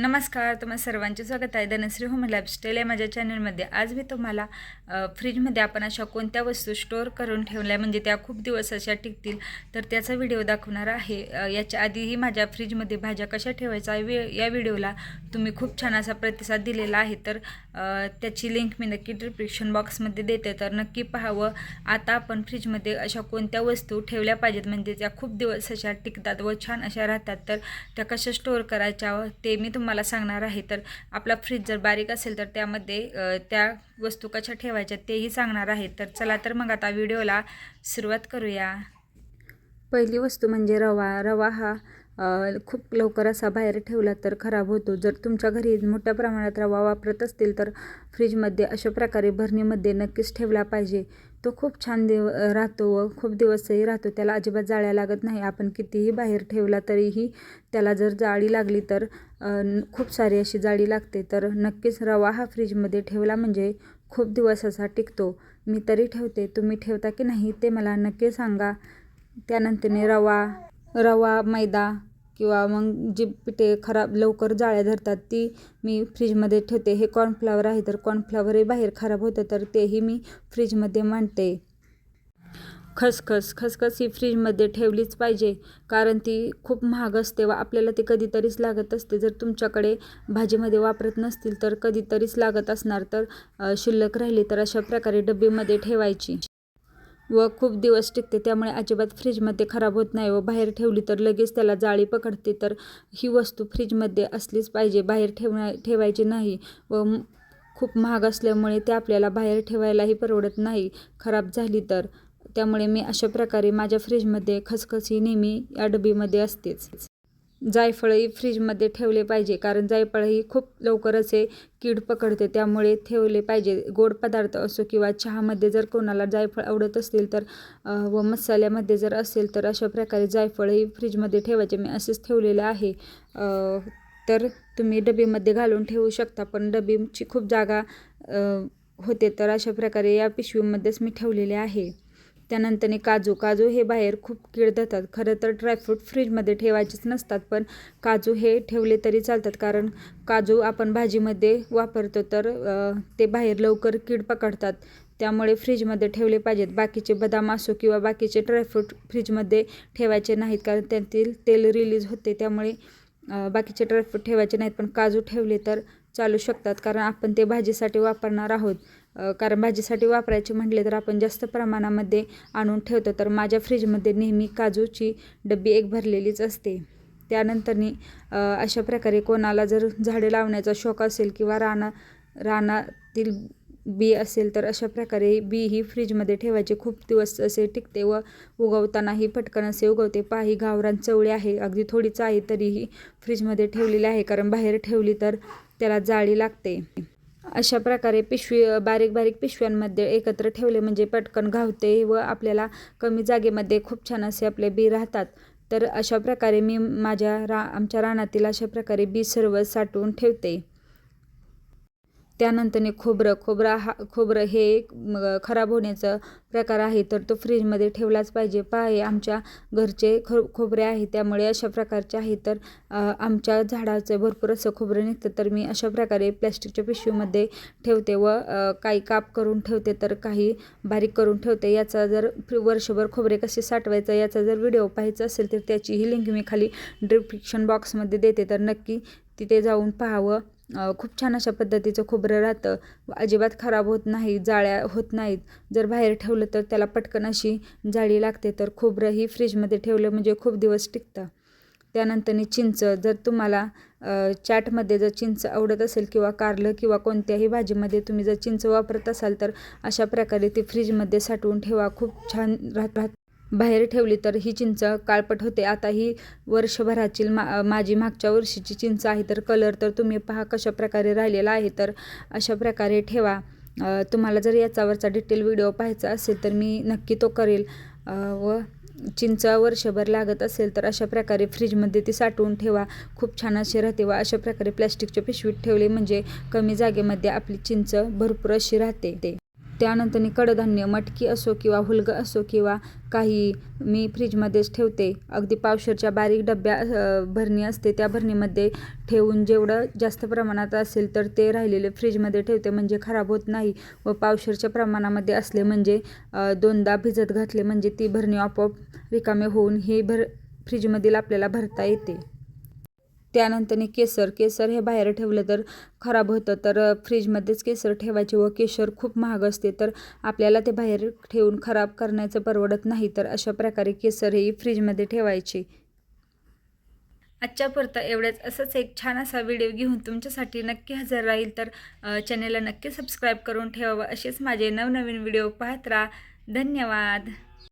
नमस्कार तुम्हा सर्वांचे स्वागत आहे. धनश्री होम लाईफस्टाईल या माझ्या चॅनलमध्ये आज मी तुम्हाला फ्रीजमध्ये आपण अशा कोणत्या वस्तू स्टोअर करून ठेवल्या म्हणजे त्या खूप दिवस अशा टिकतील तर त्याचा व्हिडिओ दाखवणार आहे. याच्या आधीही माझ्या फ्रीजमध्ये भाज्या कशा ठेवायचा वे या व्हिडिओला तुम्ही खूप छान असा प्रतिसाद दिलेला आहे. तर त्याची लिंक मी नक्की डिस्क्रिप्शन बॉक्समध्ये देते. तर नक्की पाहावं. आता आपण फ्रीजमध्ये अशा कोणत्या वस्तू ठेवल्या पाहिजेत म्हणजे त्या खूप दिवस अशा टिकतात व छान अशा राहतात. तर त्या कशा स्टोअर करायच्या ते मी तुम्हाला सांगणार आहे तर आपला फ्रीज जर बारीक असेल तर त्यामध्ये त्या वस्तू कशा ठेवायच्या तेही सांगणार आहे. तर चला तर मग आता व्हिडिओला सुरुवात करूया. पहिली वस्तू म्हणजे रवा. रवा हा खूप लवकर असा बाहेर ठेवला तर खराब होतो. जर तुमच्या घरी मोठ्या प्रमाणात रवा वापरत असतील तर फ्रीजमध्ये अशा प्रकारे भरणीमध्ये नक्कीच ठेवला पाहिजे. तो खूप छान देव राहतो व खूप दिवसही राहतो. त्याला अजिबात जाळ्या लागत नाही. आपण कितीही बाहेर ठेवला तरीही त्याला जर जाळी लागली तर खूप सारी अशी जाळी लागते. तर नक्कीच रवा हा फ्रीजमध्ये ठेवला म्हणजे खूप दिवस असा टिकतो. मी तरी ठेवते. तुम्ही ठेवता की नाही ते मला नक्की सांगा. त्यानंतरने रवा रवा मैदा किंवा मग जी पिठे खराब लवकर जाळ्या धरतात ती मी फ्रीजमध्ये ठेवते. हे कॉर्नफ्लावर आहे तर कॉर्नफ्लावरही बाहेर खराब होतं तर तेही मी फ्रीजमध्ये मांडते. खसखस खसखस ही फ्रीजमध्ये ठेवलीच पाहिजे कारण ती खूप महाग असते व आपल्याला ती कधीतरीच लागत असते. जर तुमच्याकडे भाजीमध्ये वापरत नसतील तर कधीतरीच लागत असणार तर शिल्लक राहिली तर अशा प्रकारे डब्बीमध्ये ठेवायची. व खूप दिवस टिकते त्यामुळे अजिबात फ्रीजमध्ये खराब होत नाही व बाहेर ठेवली तर लगेच त्याला जाळी पकडते. तर ही वस्तू फ्रीजमध्ये असलीच पाहिजे बाहेर ठेवण्या ठेवायची नाही व खूप महाग असल्यामुळे ते आपल्याला बाहेर ठेवायलाही परवडत नाही खराब झाली तर. त्यामुळे मी अशा प्रकारे माझ्या फ्रीजमध्ये खसखस ही नेहमी या डबीमध्ये असतेच. जायफळही फ्रीजमध्ये ठेवले पाहिजे कारण जायफळ ही खूप लवकर असे कीड पकडते. त्यामुळे ठेवले पाहिजे. गोड पदार्थ असो किंवा चहामध्ये जर कोणाला जायफळ आवडत असतील तर व मसाल्यामध्ये जर असेल तर अशा प्रकारे जायफळही फ्रीजमध्ये ठेवायचे. मी असेच ठेवलेलं आहे. तर तुम्ही डबीमध्ये घालून ठेवू शकता पण डबीची खूप जागा होते तर अशा प्रकारे या पिशवीमध्येच मी ठेवलेले आहे. त्यानंतरने काजू. काजू हे बाहेर खूप कीड देतात. खरं तर ड्रायफ्रूट फ्रीजमध्ये ठेवायचेच नसतात पण काजू हे ठेवले तरी चालतात. कारण काजू आपण भाजीमध्ये वापरतो तर ते बाहेर लवकर कीड पकडतात. त्यामुळे फ्रीजमध्ये ठेवले पाहिजेत. बाकीचे बदाम असो किंवा बाकीचे ड्रायफ्रूट फ्रीजमध्ये ठेवायचे नाहीत कारण त्यातील तेल रिलीज होते. त्यामुळे बाकीचे ड्रायफ्रूट ठेवायचे नाहीत. पण काजू ठेवले तर चालू शकतात कारण आपण ते भाजीसाठी वापरणार आहोत. कारण भाजीसाठी वापरायचे म्हटले तर आपण जास्त प्रमाणामध्ये आणून ठेवतो. तर माझ्या फ्रीजमध्ये नेहमी काजूची डब्बी एक भरलेलीच असते. त्यानंतरनी अशा प्रकारे कोणाला जर झाडे लावण्याचा शौक असेल किंवा राना रानातील बी असेल तर अशा प्रकारे बी ही फ्रीजमध्ये ठेवायचे. खूप दिवस असे टिकते व उगवतानाही पटकन असे उगवते. पाही गावरान चवळी आहे. अगदी थोडीच आहे तरीही फ्रीजमध्ये ठेवलेली आहे. कारण बाहेर ठेवली तर त्याला जाळी लागते. अशा प्रकारे पिशवी बारीक बारीक पिशव्यांमध्ये एकत्र ठेवले म्हणजे पटकन घावते व आपल्याला कमी जागेमध्ये खूप छान असे आपले बी राहतात. तर अशा प्रकारे मी माझ्या रा आमच्या रानातील अशा प्रकारे बी सर्व साठवून ठेवते. त्यानंतरने खोबरं खोबरं हा खोबरं हे एक खराब होण्याचा प्रकार आहे. तर तो फ्रीजमध्ये ठेवलाच पाहिजे. पहा हे आमच्या घरचे खो खोबरे आहे त्यामुळे अशा प्रकारचे आहे. तर आमच्या झाडाचं भरपूर असं खोबरं निघतं. तर मी अशा प्रकारे प्लॅस्टिकच्या पिशवीमध्ये ठेवते व काही काप करून ठेवते. तर काही बारीक करून ठेवते. याचा जर वर्षभर खोबरे कसे साठवायचं याचा जर व्हिडिओ पाहायचा असेल तर त्याचीही लिंक मी खाली डिस्क्रिप्शन बॉक्समध्ये देते. तर नक्की तिथे जाऊन पाहावं खूप छान अशा पद्धतीचं खोबरं राहतं. अजिबात खराब होत नाही जाळ्या होत नाहीत. जर बाहेर ठेवलं तर त्याला पटकन अशी जाळी लागते तर खोबरंही फ्रीजमध्ये ठेवलं म्हणजे खूप दिवस टिकतं. त्यानंतरनी चिंच जर तुम्हाला चॅटमध्ये चाटमध्ये जर चिंच आवडत असेल किंवा कारलं किंवा कोणत्याही भाजीमध्ये तुम्ही जर चिंच वापरत असाल तर अशा प्रकारे ती फ्रीजमध्ये साठवून ठेवा. खूप छान राहत राहत बाहेर ठेवली तर ही चिंच काळपट होते. आता ही वर्षभराची मा माझी मागच्या वर्षीची चिंच आहे तर कलर तर तुम्ही पहा कशा प्रकारे राहिलेला आहे. तर अशा प्रकारे ठेवा. तुम्हाला जर याच्यावरचा डिटेल व्हिडिओ पाहायचा असेल तर मी नक्की तो करेल. व चिंच वर्षभर लागत असेल तर अशा प्रकारे फ्रीजमध्ये ती साठवून ठेवा. खूप छान अशी राहते व अशा प्रकारे प्लॅस्टिकच्या पिशवीत ठेवले म्हणजे कमी जागेमध्ये आपली चिंच भरपूर अशी राहते. ते त्यानंतर कडधान्य मटकी असो किंवा हुलगं असो किंवा काही मी फ्रीजमध्येच ठेवते. अगदी पावशरच्या बारीक डब्या भरणी असते त्या भरणीमध्ये ठेवून जेवढं जास्त प्रमाणात असेल तर ते राहिलेले फ्रीजमध्ये ठेवते म्हणजे खराब होत नाही व पावशरच्या प्रमाणामध्ये असले म्हणजे दोनदा भिजत घातले म्हणजे ती भरणी आपोआप रिकामे होऊन ही भर फ्रीजमधील आपल्याला भरता येते. त्यानंतर केसर केसर हे बाहेर ठेवलं तर खराब होतं. तर फ्रीजमध्येच केसर ठेवायचे व केशर खूप महाग असते. तर आपल्याला ते बाहेर ठेवून खराब करण्याचं परवडत नाही. तर अशा प्रकारे केसर हे फ्रीजमध्ये ठेवायचे. आजच्या पुरता एवढंच. असंच एक छान असा व्हिडिओ घेऊन तुमच्यासाठी नक्की हजर राहील. तर अ, चॅनेलला नक्की सबस्क्राईब करून ठेवावं. असेच माझे नवनवीन व्हिडिओ पाहत राहा. धन्यवाद.